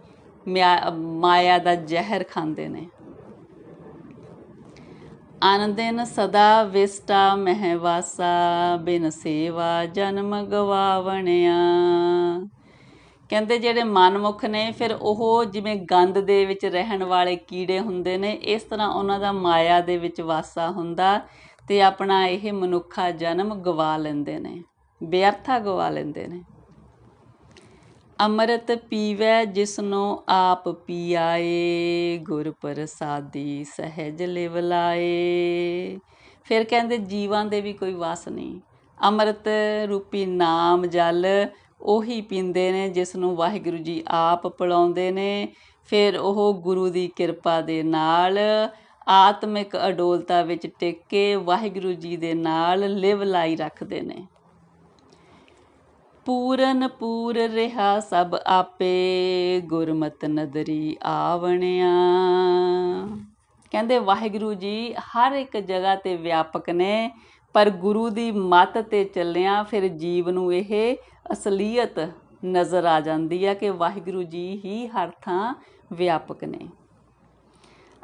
ਮਿਆ- ਮਾਇਆ ਦਾ ਜ਼ਹਿਰ ਖਾਂਦੇ ਨੇ। ਆਨੰਦਨ ਸਦਾ ਵਿਸਟਾ ਮਹਿਵਾਸਾ ਬਿਨ ਸੇਵਾ ਜਨਮ ਗਵਾਵਣਿਆ। ਕਹਿੰਦੇ ਜਿਹੜੇ ਮਨਮੁਖ ਨੇ, ਫਿਰ ਉਹ ਜਿਵੇਂ ਗੰਦ ਦੇ ਵਿੱਚ ਰਹਿਣ ਵਾਲੇ ਕੀੜੇ ਹੁੰਦੇ ਨੇ, ਇਸ ਤਰ੍ਹਾਂ ਉਹਨਾਂ ਦਾ ਮਾਇਆ ਦੇ ਵਿੱਚ ਵਾਸਾ ਹੁੰਦਾ ਤੇ ਆਪਣਾ ਇਹ ਮਨੁੱਖਾ ਜਨਮ ਗਵਾ ਲੈਂਦੇ ਨੇ ਬੇਅਰਥਾ ਗਵਾ ਲੈਂਦੇ ਨੇ। ਅੰਮ੍ਰਿਤ ਪੀਵੈ ਜਿਸਨੂੰ ਆਪ ਪੀਆਏ, ਗੁਰ ਪ੍ਰਸਾਦੀ ਸਹਿਜ ਲਿਵ ਲਾਏ। ਫਿਰ ਕਹਿੰਦੇ ਜੀਵਾਂ ਦੇ ਵੀ ਕੋਈ ਵਸ ਨਹੀਂ। ਅੰਮ੍ਰਿਤ ਰੂਪੀ ਨਾਮ ਜਲ ਉਹੀ ਪੀਂਦੇ ਨੇ ਜਿਸ ਨੂੰ ਵਾਹਿਗੁਰੂ ਜੀ ਆਪ ਪਿਲਾਉਂਦੇ ਨੇ। ਫਿਰ ਉਹ ਗੁਰੂ ਦੀ ਕਿਰਪਾ ਦੇ ਨਾਲ ਆਤਮਿਕ ਅਡੋਲਤਾ ਵਿੱਚ ਟਿਕ ਕੇ ਵਾਹਿਗੁਰੂ ਜੀ ਦੇ ਨਾਲ ਲਿਵ ਲਾਈ ਰੱਖਦੇ ਨੇ। ਪੂਰਨ ਪੂਰ ਰਿਹਾ ਸਭ ਆਪੇ, ਗੁਰਮਤ ਨਦਰੀ ਆਵਣਿਆ। ਕਹਿੰਦੇ ਵਾਹਿਗੁਰੂ ਜੀ, ਹਰ ਇੱਕ ਜਗ੍ਹਾ ਤੇ ਵਿਆਪਕ ਨੇ, ਪਰ ਗੁਰੂ ਦੀ ਮੱਤ ਤੇ ਚੱਲਿਆ ਫਿਰ ਜੀਵ ਨੂੰ ਇਹ ਅਸਲੀਅਤ ਨਜ਼ਰ ਆ ਜਾਂਦੀ ਆ ਕਿ ਵਾਹਿਗੁਰੂ ਜੀ ਹੀ ਹਰ ਥਾਂ ਵਿਆਪਕ ਨੇ।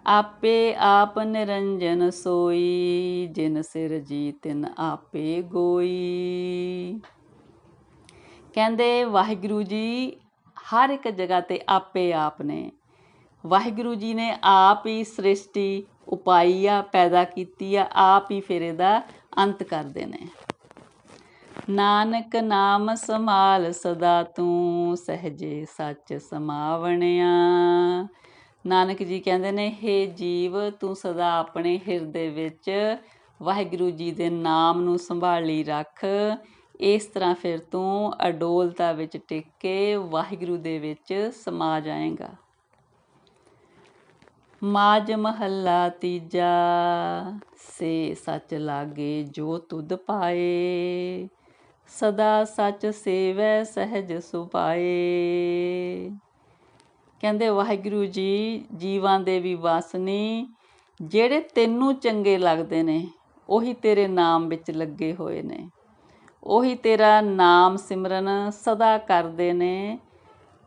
ਆਪੇ ਆਪ ਨਿਰੰਜਨ ਸੋਈ, ਜਿਨ ਸਿਰ ਜੀ ਤਿਨ ਆਪੇ ਗੋਈ। ਕਹਿੰਦੇ ਵਾਹਿਗੁਰੂ ਜੀ, ਹਰ ਇੱਕ ਜਗ੍ਹਾ ਤੇ ਆਪੇ ਆਪ ਨੇ। ਵਾਹਿਗੁਰੂ ਜੀ ਨੇ ਆਪ ਹੀ ਸ੍ਰਿਸ਼ਟੀ ਉਪਾਈ ਆ, ਪੈਦਾ ਕੀਤੀ ਆ, ਆਪ ਹੀ ਫਿਰ ਇਹਦਾ ਅੰਤ ਕਰਦੇ ਨੇ। ਨਾਨਕ ਨਾਮ ਸਮਾਲ ਸਦਾ ਤੂੰ, ਸਹਜੇ ਸੱਚ ਸਮਾਵਣਿਆ। ਨਾਨਕ ਜੀ ਕਹਿੰਦੇ ਨੇ, ਹੇ ਜੀਵ, ਤੂੰ ਸਦਾ ਆਪਣੇ ਹਿਰਦੇ ਵਿੱਚ ਵਾਹਿਗੁਰੂ ਜੀ ਦੇ ਨਾਮ ਨੂੰ ਸੰਭਾਲੀ ਰੱਖ। ਇਸ ਤਰ੍ਹਾਂ ਫਿਰ ਤੂੰ ਅਡੋਲਤਾ ਵਿੱਚ ਟਿਕ ਕੇ ਵਾਹਿਗੁਰੂ ਦੇ ਵਿੱਚ ਸਮਾ ਜਾਏਗਾ। ਮਾਜ ਮਹੱਲਾ ਤੀਜਾ, ਸੇ ਸੱਚ ਲਾਗੇ ਜੋ ਤੁਧ ਪਾਏ, ਸਦਾ ਸੱਚ ਸੇਵੈ ਸਹਿਜ ਸੁਪਾਏ ਕਹਿੰਦੇ ਵਾਹਿਗੁਰੂ ਜੀ, ਜੀਵਾਂ ਦੇ ਵੀ ਵਾਸਨੀ, ਜਿਹੜੇ ਤੈਨੂੰ ਚੰਗੇ ਲੱਗਦੇ ਨੇ, ਉਹੀ ਤੇਰੇ ਨਾਮ ਵਿੱਚ ਲੱਗੇ ਹੋਏ ਨੇ। ਉਹੀ ਤੇਰਾ ਨਾਮ ਸਿਮਰਨ ਸਦਾ ਕਰਦੇ ਨੇ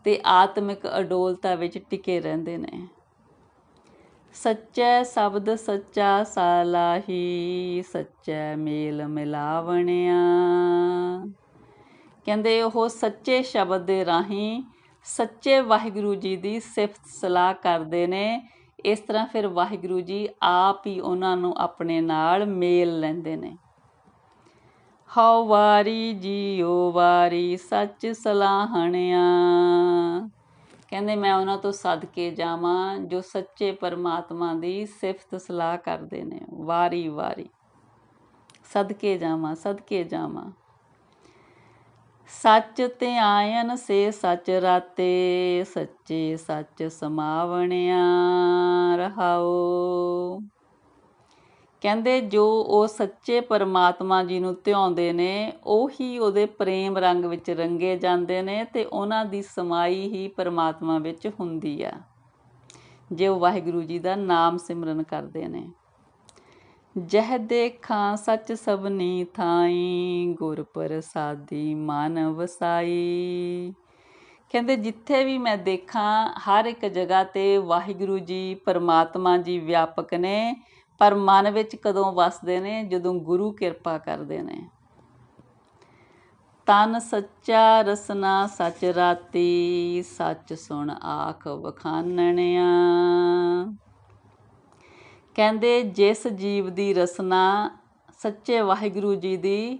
ਤੇ ਆਤਮਿਕ ਅਡੋਲਤਾ ਵਿੱਚ ਟਿਕੇ ਰਹਿੰਦੇ ਨੇ। ਸੱਚੈ ਸ਼ਬਦ ਸੱਚਾ ਸਾਲਾਹੀ, ਸੱਚੈ ਮੇਲ ਮਿਲਾਵਣਿਆ। ਕਹਿੰਦੇ ਉਹ ਸੱਚੇ ਸ਼ਬਦ ਦੇ ਰਾਹੀਂ ਸੱਚੇ ਵਾਹਿਗੁਰੂ ਜੀ ਦੀ ਸਿਫਤ ਸਲਾਹ ਕਰਦੇ ਨੇ। ਇਸ ਤਰ੍ਹਾਂ ਫਿਰ ਵਾਹਿਗੁਰੂ ਜੀ ਆਪ ਹੀ ਉਹਨਾਂ ਨੂੰ ਆਪਣੇ ਨਾਲ ਮੇਲ ਲੈਂਦੇ ਨੇ। ਹਉ ਵਾਰੀ ਜੀਓ ਵਾਰੀ ਸੱਚ ਸਲਾਹਣਿਆ। ਕਹਿੰਦੇ, ਮੈਂ ਉਹਨਾਂ ਤੋਂ ਸਦਕੇ ਜਾਵਾਂ ਜੋ ਸੱਚੇ ਪਰਮਾਤਮਾ ਦੀ ਸਿਫਤ ਸਲਾਹ ਕਰਦੇ ਨੇ। ਵਾਰੀ ਵਾਰੀ। ਸਦਕੇ ਜਾਵਾਂ ਸਦਕੇ ਜਾਵਾਂ। ਸੱਚ ਤੇ ਧਿਆਇਨ ਸੇ ਸੱਚ ਰਾਤੇ, ਸੱਚੇ ਸੱਚ ਸਮਾਵਣਿਆ ਰਹਾਓ। ਕਹਿੰਦੇ ਜੋ ਉਹ ਸੱਚੇ ਪਰਮਾਤਮਾ ਜੀ ਨੂੰ ਧਿਆਉਂਦੇ ਨੇ, ਉਹੀ ਉਹਦੇ ਪ੍ਰੇਮ ਰੰਗ ਵਿੱਚ ਰੰਗੇ ਜਾਂਦੇ ਨੇ ਤੇ ਉਹਨਾਂ ਦੀ ਸਮਾਈ ਹੀ ਪਰਮਾਤਮਾ ਵਿੱਚ ਹੁੰਦੀ ਆ। ਜੇ ਉਹ ਵਾਹਿਗੁਰੂ ਜੀ ਦਾ ਨਾਮ ਸਿਮਰਨ ਕਰਦੇ ਨੇ। ਜਹ ਦੇਖਾਂ ਸੱਚ ਸਭਨੀ ਥਾਈ, ਗੁਰ ਪ੍ਰਸਾਦੀ ਮਨ ਵਸਾਈ। ਕਹਿੰਦੇ ਜਿੱਥੇ ਵੀ ਮੈਂ ਦੇਖਾਂ, ਹਰ ਇੱਕ ਜਗ੍ਹਾ ਤੇ ਵਾਹਿਗੁਰੂ ਜੀ, ਪਰਮਾਤਮਾ ਜੀ ਵਿਆਪਕ ਨੇ। ਪਰ ਮਨ ਵਿੱਚ ਕਦੋਂ ਵਸਦੇ ਨੇ? ਜਦੋਂ ਗੁਰੂ ਕਿਰਪਾ ਕਰਦੇ ਨੇ। ਤਨ ਸੱਚਾ ਰਸਨਾ ਸੱਚ ਰਾਤੀ, ਸੱਚ ਸੁਣ ਆਖ ਵਖਾਨਣਿਆ। ਕਹਿੰਦੇ ਜਿਸ ਜੀਵ ਦੀ ਰਸਨਾ ਸੱਚੇ ਵਾਹਿਗੁਰੂ ਜੀ ਦੀ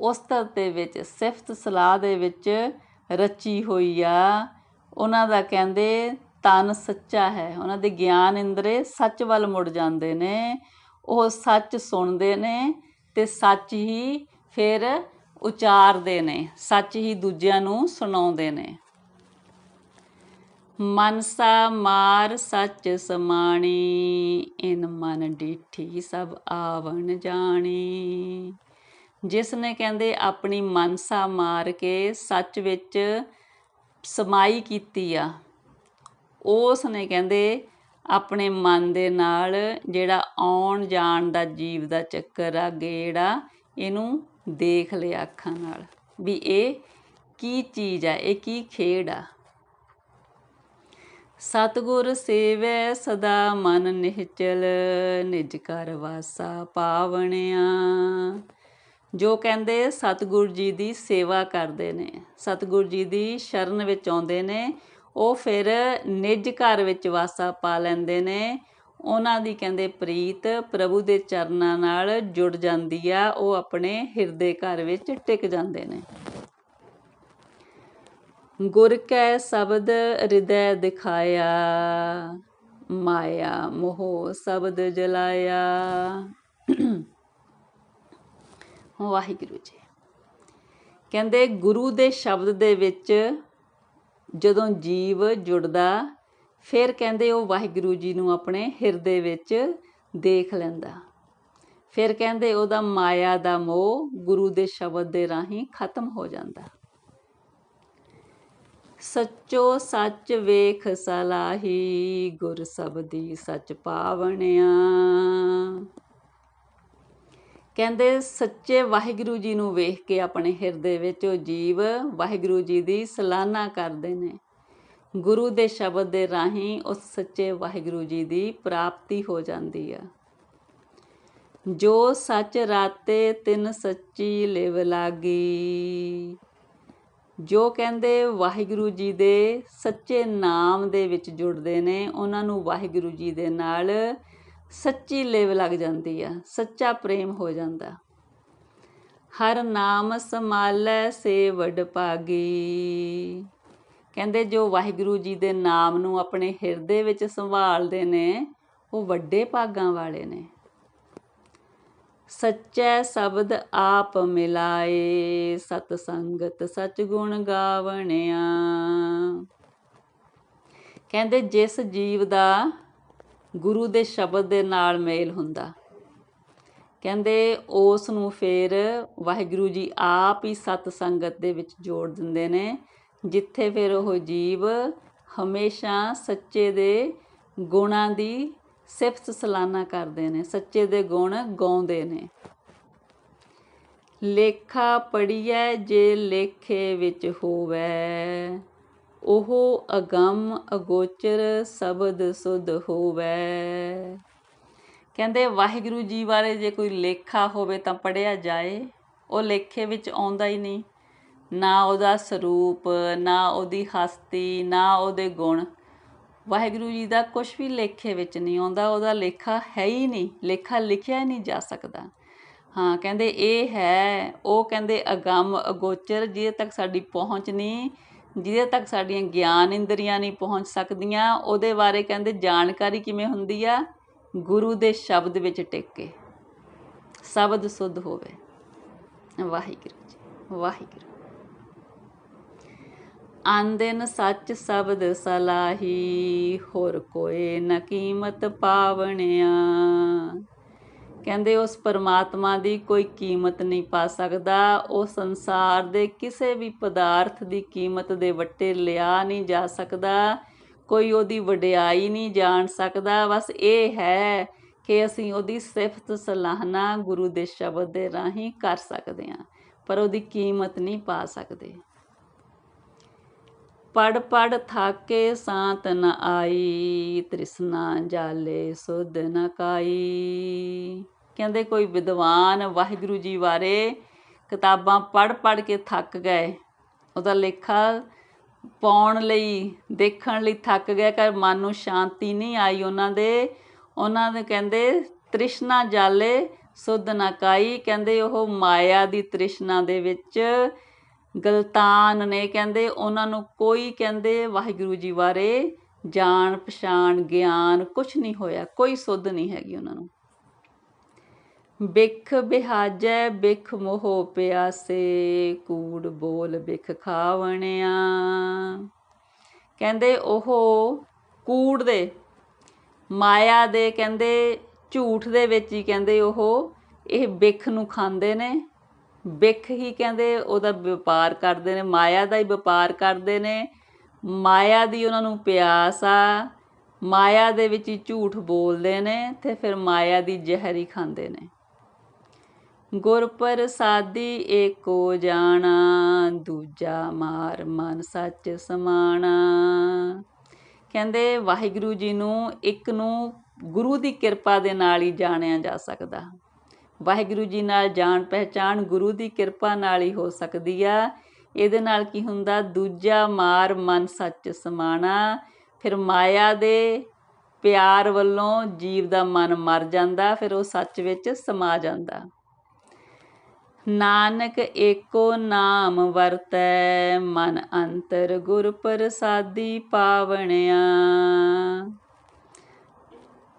ਉਸਤਤ ਦੇ ਵਿੱਚ, ਸਿਫਤ ਸਲਾਹ ਦੇ ਵਿੱਚ ਰਚੀ ਹੋਈ ਆ। ਉਹਨਾਂ ਦਾ ਕਹਿੰਦੇ ਤਨ ਸੱਚਾ ਹੈ। ਉਹਨਾਂ ਦੇ ਗਿਆਨ ਇੰਦਰੇ ਸੱਚ ਵੱਲ ਮੁੜ ਜਾਂਦੇ ਨੇ। ਉਹ ਸੱਚ ਸੁਣਦੇ ਨੇ ਤੇ ਸੱਚ ਹੀ ਫਿਰ ਉਚਾਰਦੇ ਨੇ। ਸੱਚ ਹੀ ਦੂਜਿਆਂ ਨੂੰ ਸੁਣਾਉਂਦੇ ਨੇ। ਮਨਸਾ ਮਾਰ ਸੱਚ ਸਮਾਣੀ, ਇਨ ਮਨ ਡੀਠੀ ਸਭ ਆਵਣ ਜਾਣੀ। ਜਿਸ ਨੇ ਕਹਿੰਦੇ ਆਪਣੀ ਮਨਸਾ ਮਾਰ ਕੇ ਸੱਚ ਵਿੱਚ ਸਮਾਈ ਕੀਤੀ ਆ ਉਸ ਨੇ ਕਹਿੰਦੇ, ਆਪਣੇ ਮਨ ਦੇ ਨਾਲ ਜਿਹੜਾ ਆਉਣ ਜਾਣ ਦਾ ਜੀਵ ਦਾ ਚੱਕਰ ਆ, ਗੇੜਾ, ਇਹਨੂੰ ਦੇਖ ਲਿਆ ਅੱਖਾਂ ਨਾਲ ਵੀ ਇਹ ਕੀ ਚੀਜ਼ ਆ, ਇਹ ਕੀ ਖੇਡ ਆ। ਸਤਿਗੁਰ ਸੇਵੈ ਸਦਾ ਮਨ ਨਿਹਚਲ, ਨਿਜ ਕਰ ਵਾਸਾ ਪਾਵਣਿਆ। ਜੋ ਕਹਿੰਦੇ ਸਤਿਗੁਰ ਜੀ ਦੀ ਸੇਵਾ ਕਰਦੇ ਨੇ, ਸਤਿਗੁਰ ਜੀ ਦੀ ਸ਼ਰਨ ਵਿੱਚ ਆਉਂਦੇ ਨੇ ਉਹ ਫਿਰ ਨਿੱਜ ਘਰ ਵਿੱਚ ਵਾਸਾ ਪਾ ਲੈਂਦੇ ਨੇ। ਉਹਨਾਂ ਦੀ ਕਹਿੰਦੇ ਪ੍ਰੀਤ ਪ੍ਰਭੂ ਦੇ ਚਰਨਾਂ ਨਾਲ ਜੁੜ ਜਾਂਦੀ ਆ। ਉਹ ਆਪਣੇ ਹਿਰਦੇ ਘਰ ਵਿੱਚ ਟਿਕ ਜਾਂਦੇ ਨੇ। ਗੁਰ ਕੈ ਸ਼ਬਦ ਹਿਰਦੈ ਦਿਖਾਇਆ, ਮਾਇਆ ਮੋਹ ਸ਼ਬਦ ਜਲਾਇਆ। ਵਾਹਿਗੁਰੂ ਜੀ। ਕਹਿੰਦੇ ਗੁਰੂ ਦੇ ਸ਼ਬਦ ਦੇ ਵਿੱਚ ਜਦੋਂ ਜੀਵ ਜੁੜਦਾ, ਫਿਰ ਕਹਿੰਦੇ ਉਹ ਵਾਹਿਗੁਰੂ ਜੀ ਨੂੰ ਆਪਣੇ ਹਿਰਦੇ ਵਿੱਚ ਦੇਖ ਲੈਂਦਾ। ਫਿਰ ਕਹਿੰਦੇ ਉਹਦਾ ਮਾਇਆ ਦਾ ਮੋਹ ਗੁਰੂ ਦੇ ਸ਼ਬਦ ਦੇ ਰਾਹੀਂ ਖਤਮ ਹੋ ਜਾਂਦਾ। ਸੱਚੋ ਸੱਚ ਵੇਖ ਸਲਾਹੀ, ਗੁਰ ਸਬਦੀ ਸੱਚ ਪਾਵਣਿਆ। ਕਹਿੰਦੇ ਸੱਚੇ ਵਾਹਿਗੁਰੂ ਜੀ ਨੂੰ ਵੇਖ ਕੇ ਆਪਣੇ ਹਿਰਦੇ ਵਿੱਚ ਉਹ ਜੀਵ ਵਾਹਿਗੁਰੂ ਜੀ ਦੀ ਸਲਾਹਨਾ ਕਰਦੇ ਨੇ। ਗੁਰੂ ਦੇ ਸ਼ਬਦ ਦੇ ਰਾਹੀਂ ਉਸ ਸੱਚੇ ਵਾਹਿਗੁਰੂ ਜੀ ਦੀ ਪ੍ਰਾਪਤੀ ਹੋ ਜਾਂਦੀ ਆ। ਜੋ ਸੱਚ ਰਾਤੇ ਤਿੰਨ ਸੱਚੀ ਲਿਵ ਲਾਗੀ। ਜੋ ਕਹਿੰਦੇ ਵਾਹਿਗੁਰੂ ਜੀ ਦੇ ਸੱਚੇ ਨਾਮ ਦੇ ਵਿੱਚ ਜੁੜਦੇ ਨੇ, ਉਹਨਾਂ ਨੂੰ ਵਾਹਿਗੁਰੂ ਜੀ ਦੇ ਨਾਲ ਸੱਚੀ ਲਿਵ ਲੱਗ ਜਾਂਦੀ ਆ, ਸੱਚਾ ਪ੍ਰੇਮ ਹੋ ਜਾਂਦਾ। ਹਰ ਨਾਮ ਸਮਾਲੈ ਸੇ ਵਡ ਕਹਿੰਦੇ ਜੋ ਵਾਹਿਗੁਰੂ ਜੀ ਦੇ ਨਾਮ ਨੂੰ ਆਪਣੇ ਹਿਰਦੇ ਵਿੱਚ ਸੰਭਾਲਦੇ ਨੇ, ਉਹ ਵੱਡੇ ਭਾਗਾਂ ਵਾਲੇ ਨੇ। ਸੱਚੈ ਸ਼ਬਦ ਆਪ ਮਿਲਾਏ, ਸਤ ਸੰਗਤ ਸਚ ਗੁਣ ਗਾਵਣਿਆ। ਕਹਿੰਦੇ ਜਿਸ ਜੀਵ ਦਾ ਗੁਰੂ ਦੇ ਸ਼ਬਦ ਦੇ ਨਾਲ ਮੇਲ ਹੁੰਦਾ। ਕਹਿੰਦੇ ਉਸ ਨੂੰ ਫਿਰ ਵਾਹਿਗੁਰੂ ਜੀ ਆਪ ਹੀ ਸਤ ਸੰਗਤ ਦੇ ਵਿੱਚ ਜੋੜ ਦਿੰਦੇ ਨੇ, ਜਿੱਥੇ ਫਿਰ ਉਹ ਜੀਵ ਹਮੇਸ਼ਾ ਸੱਚੇ ਦੇ ਗੁਣਾਂ ਦੀ ਸਿਫਤ ਸਲਾਨਾ ਕਰਦੇ ਨੇ, ਸੱਚੇ ਦੇ ਗੁਣ ਗਾਉਂਦੇ ਨੇ। ਲੇਖਾ ਪੜੀਐ ਜੇ ਲੇਖੇ ਵਿੱਚ ਹੋਵੇ। ਉਹ ਅਗੰਮ ਅਗੋਚਰ ਸ਼ਬਦ ਸੁਧ ਹੋਵੇ। ਕਹਿੰਦੇ, ਵਾਹਿਗੁਰੂ ਜੀ ਬਾਰੇ ਜੇ ਕੋਈ ਲੇਖਾ ਹੋਵੇ ਤਾਂ ਪੜਿਆ ਜਾਏ। ਉਹ ਲੇਖੇ ਵਿੱਚ ਆਉਂਦਾ ਹੀ ਨਹੀਂ। ਨਾ ਉਹਦਾ ਸਰੂਪ, ਨਾ ਉਹਦੀ ਹਸਤੀ, ਨਾ ਉਹਦੇ ਗੁਣ। ਵਾਹਿਗੁਰੂ ਜੀ ਦਾ ਕੁਝ ਵੀ ਲੇਖੇ ਵਿੱਚ ਨਹੀਂ ਆਉਂਦਾ, ਉਹਦਾ ਲੇਖਾ ਹੈ ਹੀ ਨਹੀਂ। ਲੇਖਾ ਲਿਖਿਆ ਹੀ ਨਹੀਂ ਜਾ ਸਕਦਾ। ਹਾਂ, ਕਹਿੰਦੇ, ਇਹ ਹੈ। ਉਹ ਕਹਿੰਦੇ, ਅਗੰਮ ਅਗੋਚਰ, ਜਿਹਦੇ ਤੱਕ ਸਾਡੀ ਪਹੁੰਚ ਨਹੀਂ ਜਿਹਦੇ ਤੱਕ ਸਾਡੀਆਂ ਗਿਆਨ ਇੰਦਰੀਆਂ ਨਹੀਂ ਪਹੁੰਚ ਸਕਦੀਆਂ, ਉਹਦੇ ਬਾਰੇ ਕਹਿੰਦੇ ਜਾਣਕਾਰੀ ਕਿਵੇਂ ਹੁੰਦੀ ਆ? ਗੁਰੂ ਦੇ ਸ਼ਬਦ ਵਿੱਚ ਟਿਕ। ਕੇ ਸ਼ਬਦ ਸੁੱਧ ਹੋਵੇ। ਵਾਹਿਗੁਰੂ ਜੀ, ਵਾਹਿਗੁਰੂ। ਆਂਦਨ ਸੱਚ ਸ਼ਬਦ ਸਲਾਹੀ, ਹੋਰ ਕੋਏ ਨ ਕੀਮਤ ਪਾਵਣਿਆ। ਕਹਿੰਦੇ ਉਸ ਪਰਮਾਤਮਾ ਦੀ ਕੋਈ ਕੀਮਤ ਨਹੀਂ ਪਾ ਸਕਦਾ। ਉਹ ਸੰਸਾਰ ਦੇ ਕਿਸੇ ਵੀ ਪਦਾਰਥ ਦੀ ਕੀਮਤ ਦੇ ਵੱਟੇ ਲਿਆ ਨਹੀਂ ਜਾ ਸਕਦਾ। ਕੋਈ ਉਹਦੀ ਵਡਿਆਈ ਨਹੀਂ ਜਾਣ ਸਕਦਾ। ਬਸ ਇਹ ਹੈ ਕਿ ਅਸੀਂ ਉਹਦੀ ਸਿਫਤ ਸਲਾਹਨਾ ਗੁਰੂ ਦੇ ਸ਼ਬਦ ਦੇ ਰਾਹੀਂ ਕਰ ਸਕਦੇ ਹਾਂ, ਪਰ ਉਹਦੀ ਕੀਮਤ ਨਹੀਂ ਪਾ ਸਕਦੇ। ਪੜ ਪੜ ਥਾਕੇ ਸਾਤ ਨ ਆਈ, ਤ੍ਰਿਸ਼ਨਾ ਜਾਲੇ ਸੁਧ ਨ ਕਾਈ। ਕਹਿੰਦੇ ਕੋਈ ਵਿਦਵਾਨ ਵਾਹਿਗੁਰੂ ਜੀ ਬਾਰੇ ਕਿਤਾਬਾਂ ਪੜ੍ਹ ਪੜ੍ਹ ਕੇ ਥੱਕ ਗਏ। ਉਹਦਾ ਲੇਖਾ ਪਾਉਣ ਲਈ, ਦੇਖਣ ਲਈ ਥੱਕ ਗਏ ਕਿ ਮਨ ਨੂੰ ਸ਼ਾਂਤੀ ਨਹੀਂ ਆਈ ਉਹਨਾਂ ਦੇ। ਉਹਨਾਂ ਦੇ ਕਹਿੰਦੇ, ਤ੍ਰਿਸ਼ਨਾ ਜਾਲੇ, ਸੁਧ ਨ ਕਾਈ। ਕਹਿੰਦੇ, ਉਹ ਮਾਇਆ ਦੀ ਤ੍ਰਿਸ਼ਨਾ ਦੇ ਵਿੱਚ ਗਲਤਾਨ ਨੇ। ਕਹਿੰਦੇ, ਉਹਨਾਂ ਨੂੰ ਕੋਈ ਕਹਿੰਦੇ, ਵਾਹਿਗੁਰੂ ਜੀ ਬਾਰੇ ਜਾਣ ਪਛਾਣ ਗਿਆਨ ਕੁਝ ਨਹੀਂ ਹੋਇਆ, ਕੋਈ ਸੁੱਧ ਨਹੀਂ ਹੈਗੀ ਉਹਨਾਂ ਨੂੰ। ਬਿਖ ਬਿਹਾਜੈ, ਬਿਖ ਮੋਹ ਪਿਆਸੇ, ਕੂੜ ਬੋਲ ਬਿਖ ਖਾਵਣਿਆ। ਕਹਿੰਦੇ ਉਹ ਕੂੜ ਦੇ, ਮਾਇਆ ਦੇ ਕਹਿੰਦੇ, ਝੂਠ ਦੇ ਵਿੱਚ ਹੀ ਕਹਿੰਦੇ ਉਹ, ਇਹ ਬਿਖ ਨੂੰ ਖਾਂਦੇ ਨੇ। ਬਿਖ ਹੀ ਕਹਿੰਦੇ ਉਹਦਾ ਵਪਾਰ ਕਰਦੇ ਨੇ, ਮਾਇਆ ਦਾ ਹੀ ਵਪਾਰ ਕਰਦੇ ਨੇ। ਮਾਇਆ ਦੀ ਉਹਨਾਂ ਨੂੰ ਪਿਆਸ ਆ, ਮਾਇਆ ਦੇ ਵਿੱਚ ਹੀ ਝੂਠ ਬੋਲਦੇ ਨੇ ਤੇ ਫਿਰ ਮਾਇਆ ਦੀ ਜ਼ਹਿਰ ਹੀ ਖਾਂਦੇ ਨੇ। ਗੁਰ ਪ੍ਰਸਾਦੀ ਏਕੋ ਜਾਣਾ, ਦੂਜਾ ਮਾਰ ਮਨ ਸੱਚ ਸਮਾਣਾ। ਕਹਿੰਦੇ ਵਾਹਿਗੁਰੂ ਜੀ ਨੂੰ, ਇੱਕ ਨੂੰ ਗੁਰੂ ਦੀ ਕਿਰਪਾ ਦੇ ਨਾਲ ਹੀ ਜਾਣਿਆ ਜਾ ਸਕਦਾ। ਵਾਹਿਗੁਰੂ ਜੀ ਨਾਲ ਜਾਣ ਪਹਿਚਾਣ ਗੁਰੂ ਦੀ ਕਿਰਪਾ ਨਾਲ ਹੀ ਹੋ ਸਕਦੀ ਆ। ਇਹਦੇ ਨਾਲ ਕੀ ਹੁੰਦਾ? ਦੂਜਾ ਮਾਰ ਮਨ ਸੱਚ ਸਮਾਣਾ। ਫਿਰ ਮਾਇਆ ਦੇ ਪਿਆਰ ਵੱਲੋਂ ਜੀਵ ਦਾ ਮਨ ਮਰ ਜਾਂਦਾ, ਫਿਰ ਉਹ ਸੱਚ ਵਿੱਚ ਸਮਾ ਜਾਂਦਾ। ਨਾਨਕ ਏਕੋ ਨਾਮ ਵਰਤੈ, ਮਨ ਅੰਤਰ ਗੁਰ ਪ੍ਰਸਾਦੀ ਪਾਵਣਿਆ।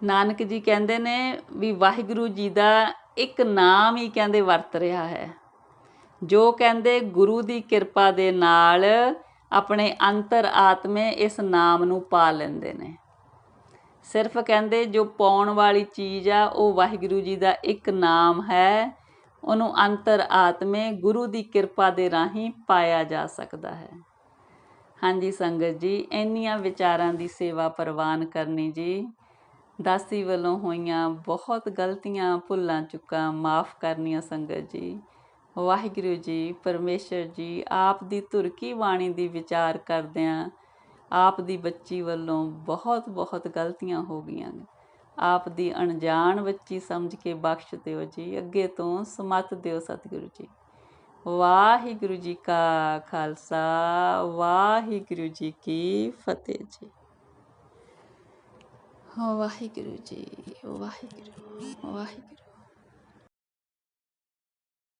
ਨਾਨਕ ਜੀ ਕਹਿੰਦੇ ਨੇ ਵੀ ਵਾਹਿਗੁਰੂ ਜੀ ਦਾ ਇੱਕ ਨਾਮ ਹੀ ਕਹਿੰਦੇ ਵਰਤ ਰਿਹਾ ਹੈ। ਜੋ ਕਹਿੰਦੇ ਗੁਰੂ ਦੀ ਕਿਰਪਾ ਦੇ ਨਾਲ ਆਪਣੇ ਅੰਤਰ ਆਤਮੇ ਇਸ ਨਾਮ ਨੂੰ ਪਾ ਲੈਂਦੇ ਨੇ। ਸਿਰਫ ਕਹਿੰਦੇ ਜੋ ਪਾਉਣ ਵਾਲੀ ਚੀਜ਼ ਆ, ਉਹ ਵਾਹਿਗੁਰੂ ਜੀ ਦਾ ਇੱਕ ਨਾਮ ਹੈ। ਉਹਨੂੰ ਅੰਤਰ ਆਤਮੇ ਗੁਰੂ ਦੀ ਕਿਰਪਾ ਦੇ ਰਾਹੀਂ ਪਾਇਆ ਜਾ ਸਕਦਾ ਹੈ। ਹਾਂਜੀ ਸੰਗਤ ਜੀ, ਇੰਨੀਆਂ ਵਿਚਾਰਾਂ ਦੀ ਸੇਵਾ ਪ੍ਰਵਾਨ ਕਰਨੀ ਜੀ, ਦਾਸੀ ਵੱਲੋਂ ਹੋਈਆਂ ਬਹੁਤ ਗਲਤੀਆਂ, ਭੁੱਲਾਂ, ਚੁੱਕਾਂ ਮਾਫ ਕਰਨੀਆਂ ਸੰਗਤ ਜੀ। ਵਾਹਿਗੁਰੂ ਜੀ, ਪਰਮੇਸ਼ਰ ਜੀ, ਆਪ ਦੀ ਤੁਰਕੀ ਬਾਣੀ ਦੀ ਵਿਚਾਰ ਕਰਦਿਆਂ ਆਪ ਦੀ ਬੱਚੀ ਵੱਲੋਂ ਬਹੁਤ ਬਹੁਤ ਗਲਤੀਆਂ ਹੋ ਗਈਆਂ ਨੇ। ਆਪ ਦੀ ਅਣਜਾਣ ਬੱਚੀ ਸਮਝ ਕੇ ਬਖਸ਼ ਦਿਓ ਜੀ। ਅੱਗੇ ਤੋਂ ਸਮਤ ਦਿਓ ਸਤਿਗੁਰੂ ਜੀ। ਵਾਹਿਗੁਰੂ ਜੀ ਕਾ ਖਾਲਸਾ, ਵਾਹਿਗੁਰੂ ਜੀ ਕੀ ਫਤਿਹ ਜੀ। ਵਾਹਿਗੁਰੂ ਜੀ, ਵਾਹਿਗੁਰੂ ਵਾਹਿਗੁਰੂ।